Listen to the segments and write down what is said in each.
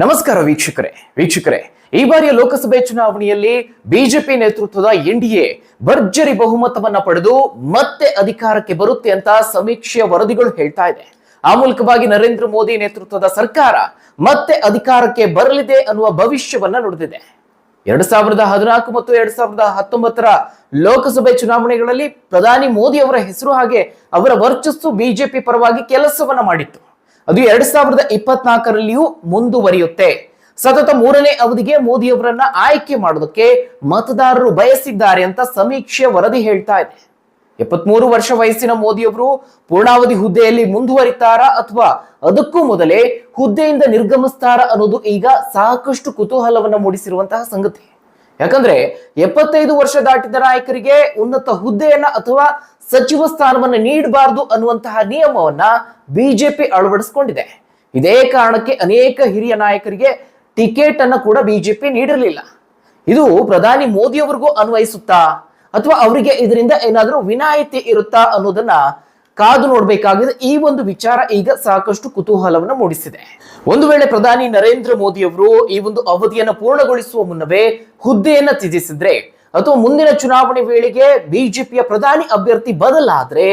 ನಮಸ್ಕಾರ ವೀಕ್ಷಕರೇ. ವೀಕ್ಷಕರೇ, ಈ ಬಾರಿಯ ಲೋಕಸಭೆ ಚುನಾವಣೆಯಲ್ಲಿ ಬಿಜೆಪಿ ನೇತೃತ್ವದ ಎನ್ಡಿಎ ಭರ್ಜರಿ ಬಹುಮತವನ್ನ ಪಡೆದು ಮತ್ತೆ ಅಧಿಕಾರಕ್ಕೆ ಬರುತ್ತೆ ಅಂತ ಸಮೀಕ್ಷೆಯ ವರದಿಗಳು ಹೇಳ್ತಾ ಇದೆ. ಆ ಮೂಲಕವಾಗಿ ನರೇಂದ್ರ ಮೋದಿ ನೇತೃತ್ವದ ಸರ್ಕಾರ ಮತ್ತೆ ಅಧಿಕಾರಕ್ಕೆ ಬರಲಿದೆ ಅನ್ನುವ ಭವಿಷ್ಯವನ್ನ ನುಡಿದಿದೆ. ಎರಡ್ ಸಾವಿರದ ಹದಿನಾಲ್ಕು ಮತ್ತು ಎರಡ್ ಸಾವಿರದ ಹತ್ತೊಂಬತ್ತರ ಲೋಕಸಭೆ ಚುನಾವಣೆಗಳಲ್ಲಿ ಪ್ರಧಾನಿ ಮೋದಿ ಅವರ ಹೆಸರು ಹಾಗೆ ಅವರ ವರ್ಚಸ್ಸು ಬಿಜೆಪಿ ಪರವಾಗಿ ಕೆಲಸವನ್ನ ಮಾಡಿತ್ತು. ಅದು ಎರಡ್ ಸಾವಿರದ ಇಪ್ಪತ್ನಾಲ್ಕರಲ್ಲಿಯೂ ಮುಂದುವರಿಯುತ್ತೆ. ಸತತ ಮೂರನೇ ಅವಧಿಗೆ ಮೋದಿ ಅವರನ್ನ ಆಯ್ಕೆ ಮಾಡೋದಕ್ಕೆ ಮತದಾರರು ಬಯಸಿದ್ದಾರೆ ಅಂತ ಸಮೀಕ್ಷೆ ವರದಿ ಹೇಳ್ತಾ ಇದೆ. ಎಪ್ಪತ್ಮೂರು ವರ್ಷ ವಯಸ್ಸಿನ ಮೋದಿ ಅವರು ಪೂರ್ಣಾವಧಿ ಹುದ್ದೆಯಲ್ಲಿ ಮುಂದುವರಿತಾರಾ ಅಥವಾ ಅದಕ್ಕೂ ಮೊದಲೇ ಹುದ್ದೆಯಿಂದ ನಿರ್ಗಮಿಸ್ತಾರ ಅನ್ನೋದು ಈಗ ಸಾಕಷ್ಟು ಕುತೂಹಲವನ್ನ ಮೂಡಿಸಿರುವಂತಹ ಸಂಗತಿ. ಯಾಕಂದ್ರೆ ಎಪ್ಪತ್ತೈದು ವರ್ಷ ದಾಟಿದ ನಾಯಕರಿಗೆ ಉನ್ನತ ಹುದ್ದೆಯನ್ನ ಅಥವಾ ಸಚಿವ ಸ್ಥಾನವನ್ನ ನೀಡಬಾರದು ಅನ್ನುವಂತಹ ನಿಯಮವನ್ನ ಬಿಜೆಪಿ ಅಳವಡಿಸಿಕೊಂಡಿದೆ. ಇದೇ ಕಾರಣಕ್ಕೆ ಅನೇಕ ಹಿರಿಯ ನಾಯಕರಿಗೆ ಟಿಕೆಟ್ ಅನ್ನು ಕೂಡ ಬಿಜೆಪಿ ನೀಡಿರಲಿಲ್ಲ. ಇದು ಪ್ರಧಾನಿ ಮೋದಿ ಅವರಿಗೂ ಅನ್ವಯಿಸುತ್ತಾ ಅಥವಾ ಅವರಿಗೆ ಇದರಿಂದ ಏನಾದರೂ ವಿನಾಯಿತಿ ಇರುತ್ತಾ ಅನ್ನೋದನ್ನ ಕಾದು ನೋಡಬೇಕಾಗಿದೆ. ಈ ಒಂದು ವಿಚಾರ ಈಗ ಸಾಕಷ್ಟು ಕುತೂಹಲವನ್ನು ಮೂಡಿಸಿದೆ. ಒಂದು ವೇಳೆ ಪ್ರಧಾನಿ ನರೇಂದ್ರ ಮೋದಿ ಅವರು ಈ ಒಂದು ಅವಧಿಯನ್ನು ಪೂರ್ಣಗೊಳಿಸುವ ಮುನ್ನವೇ ಹುದ್ದೆಯನ್ನು ತ್ಯಜಿಸಿದ್ರೆ ಅಥವಾ ಮುಂದಿನ ಚುನಾವಣೆ ವೇಳೆಗೆ ಬಿಜೆಪಿಯ ಪ್ರಧಾನಿ ಅಭ್ಯರ್ಥಿ ಬದಲಾದ್ರೆ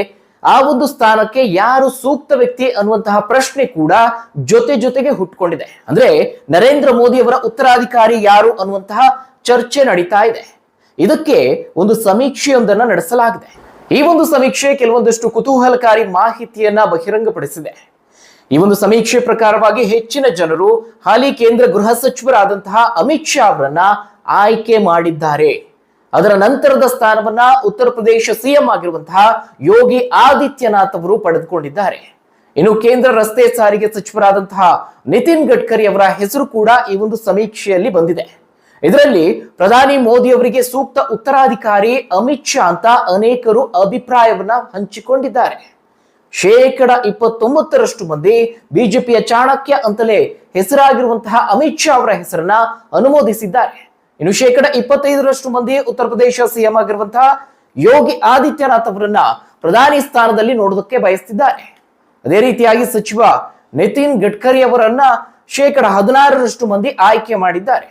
ಆ ಒಂದು ಸ್ಥಾನಕ್ಕೆ ಯಾರು ಸೂಕ್ತ ವ್ಯಕ್ತಿ ಅನ್ನುವಂತಹ ಪ್ರಶ್ನೆ ಕೂಡ ಜೊತೆ ಜೊತೆಗೆ ಹುಟ್ಕೊಂಡಿದೆ. ಅಂದ್ರೆ ನರೇಂದ್ರ ಮೋದಿ ಅವರ ಉತ್ತರಾಧಿಕಾರಿ ಯಾರು ಅನ್ನುವಂತಹ ಚರ್ಚೆ ನಡೀತಾ ಇದೆ. ಇದಕ್ಕೆ ಒಂದು ಸಮೀಕ್ಷೆಯೊಂದನ್ನ ನಡೆಸಲಾಗಿದೆ. ಈ ಒಂದು ಸಮೀಕ್ಷೆ ಕೆಲವೊಂದಷ್ಟು ಕುತೂಹಲಕಾರಿ ಮಾಹಿತಿಯನ್ನ ಬಹಿರಂಗಪಡಿಸಿದೆ. ಈ ಒಂದು ಸಮೀಕ್ಷೆ ಪ್ರಕಾರವಾಗಿ ಹೆಚ್ಚಿನ ಜನರು ಹಾಲಿ ಕೇಂದ್ರ ಗೃಹ ಸಚಿವರಾದಂತಹ ಅಮಿತ್ ಶಾ ಅವರನ್ನ ಆಯ್ಕೆ ಮಾಡಿದ್ದಾರೆ. ಅದರ ನಂತರದ ಸ್ಥಾನವನ್ನ ಉತ್ತರ ಪ್ರದೇಶ ಸಿಎಂ ಆಗಿರುವಂತಹ ಯೋಗಿ ಆದಿತ್ಯನಾಥ್ ಅವರು ಪಡೆದುಕೊಂಡಿದ್ದಾರೆ. ಇನ್ನು ಕೇಂದ್ರ ರಸ್ತೆ ಸಾರಿಗೆ ಸಚಿವರಾದಂತಹ ನಿತಿನ್ ಗಡ್ಕರಿ ಅವರ ಹೆಸರು ಕೂಡ ಈ ಒಂದು ಸಮೀಕ್ಷೆಯಲ್ಲಿ ಬಂದಿದೆ. ಇದರಲ್ಲಿ ಪ್ರಧಾನಿ ಮೋದಿ ಅವರಿಗೆ ಸೂಕ್ತ ಉತ್ತರಾಧಿಕಾರಿ ಅಮಿತ್ ಶಾ ಅಂತ ಅನೇಕರು ಅಭಿಪ್ರಾಯವನ್ನ ಹಂಚಿಕೊಂಡಿದ್ದಾರೆ. ಶೇಕಡ ಇಪ್ಪತ್ತೊಂಬತ್ತರಷ್ಟು ಮಂದಿ ಬಿಜೆಪಿಯ ಚಾಣಕ್ಯ ಅಂತಲೇ ಹೆಸರಾಗಿರುವಂತಹ ಅಮಿತ್ ಶಾ ಅವರ ಹೆಸರನ್ನ ಅನುಮೋದಿಸಿದ್ದಾರೆ. ಇನ್ನು ಶೇಕಡ ಇಪ್ಪತ್ತೈದರಷ್ಟು ಮಂದಿ ಉತ್ತರ ಪ್ರದೇಶ ಸಿಎಂ ಆಗಿರುವಂತಹ ಯೋಗಿ ಆದಿತ್ಯನಾಥ್ ಅವರನ್ನ ಪ್ರಧಾನಿ ಸ್ಥಾನದಲ್ಲಿ ನೋಡೋದಕ್ಕೆ ಬಯಸ್ತಿದ್ದಾರೆ. ಅದೇ ರೀತಿಯಾಗಿ ಸಚಿವ ನಿತಿನ್ ಗಡ್ಕರಿ ಅವರನ್ನ ಶೇಕಡ ಹದಿನಾರರಷ್ಟು ಮಂದಿ ಆಯ್ಕೆ ಮಾಡಿದ್ದಾರೆ.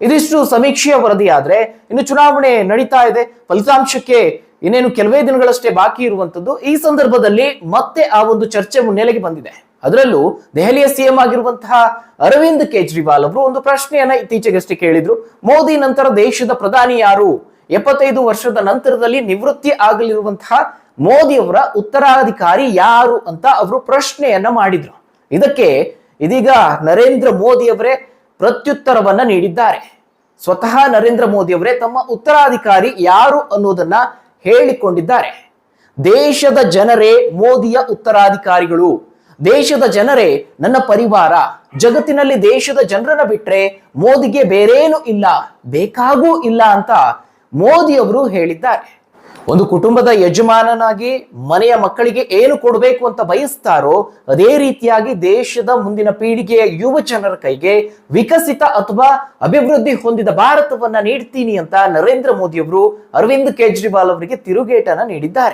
ಇದಿಷ್ಟು ಸಮೀಕ್ಷೆಯ ವರದಿ ಆದ್ರೆ ಇನ್ನು ಚುನಾವಣೆ ನಡೀತಾ ಇದೆ. ಫಲಿತಾಂಶಕ್ಕೆ ಇನ್ನೇನು ಕೆಲವೇ ದಿನಗಳಷ್ಟೇ ಬಾಕಿ ಇರುವಂತದ್ದು ಈ ಸಂದರ್ಭದಲ್ಲಿ ಮತ್ತೆ ಆ ಒಂದು ಚರ್ಚೆ ಮುನ್ನೆಲೆಗೆ ಬಂದಿದೆ. ಅದರಲ್ಲೂ ದೆಹಲಿಯ ಸಿಎಂ ಆಗಿರುವಂತಹ ಅರವಿಂದ್ ಕೇಜ್ರಿವಾಲ್ ಅವರು ಒಂದು ಪ್ರಶ್ನೆಯನ್ನ ಇತ್ತೀಚೆಗಷ್ಟೇ ಕೇಳಿದ್ರು. ಮೋದಿ ನಂತರ ದೇಶದ ಪ್ರಧಾನಿ ಯಾರು? ಎಪ್ಪತ್ತೈದು ವರ್ಷದ ನಂತರದಲ್ಲಿ ನಿವೃತ್ತಿ ಆಗಲಿರುವಂತಹ ಮೋದಿ ಅವರ ಉತ್ತರಾಧಿಕಾರಿ ಯಾರು ಅಂತ ಅವರು ಪ್ರಶ್ನೆಯನ್ನ ಮಾಡಿದ್ರು. ಇದಕ್ಕೆ ಇದೀಗ ನರೇಂದ್ರ ಮೋದಿ ಅವರೇ ಪ್ರತ್ಯುತ್ತರವನ್ನ ನೀಡಿದ್ದಾರೆ. ಸ್ವತಃ ನರೇಂದ್ರ ಮೋದಿ ಅವರೇ ತಮ್ಮ ಉತ್ತರಾಧಿಕಾರಿ ಯಾರು ಅನ್ನೋದನ್ನ ಹೇಳಿಕೊಂಡಿದ್ದಾರೆ. ದೇಶದ ಜನರೇ ಮೋದಿಯ ಉತ್ತರಾಧಿಕಾರಿಗಳು. ದೇಶದ ಜನರೇ, ನನ್ನ ಪರಿವಾರ, ಜಗತ್ತಿನಲ್ಲಿ ದೇಶದ ಜನರನ್ನ ಬಿಟ್ರೆ ಮೋದಿಗೆ ಬೇರೇನು ಇಲ್ಲ, ಬೇಕಾಗೂ ಇಲ್ಲ ಅಂತ ಮೋದಿ ಅವರು ಹೇಳಿದ್ದಾರೆ. ಒಂದು ಕುಟುಂಬದ ಯಜಮಾನನಾಗಿ ಮನೆಯ ಮಕ್ಕಳಿಗೆ ಏನು ಕೊಡಬೇಕು ಅಂತ ಬಯಸ್ತಾರೋ, ಅದೇ ರೀತಿಯಾಗಿ ದೇಶದ ಮುಂದಿನ ಪೀಳಿಗೆಯ ಯುವ ಜನರ ಕೈಗೆ ವಿಕಸಿತ ಅಥವಾ ಅಭಿವೃದ್ಧಿ ಹೊಂದಿದ ಭಾರತವನ್ನ ನೀಡ್ತೀನಿ ಅಂತ ನರೇಂದ್ರ ಮೋದಿಯವರು ಅರವಿಂದ್ ಕೇಜ್ರಿವಾಲ್ ಅವರಿಗೆ ತಿರುಗೇಟನ್ನ ನೀಡಿದ್ದಾರೆ.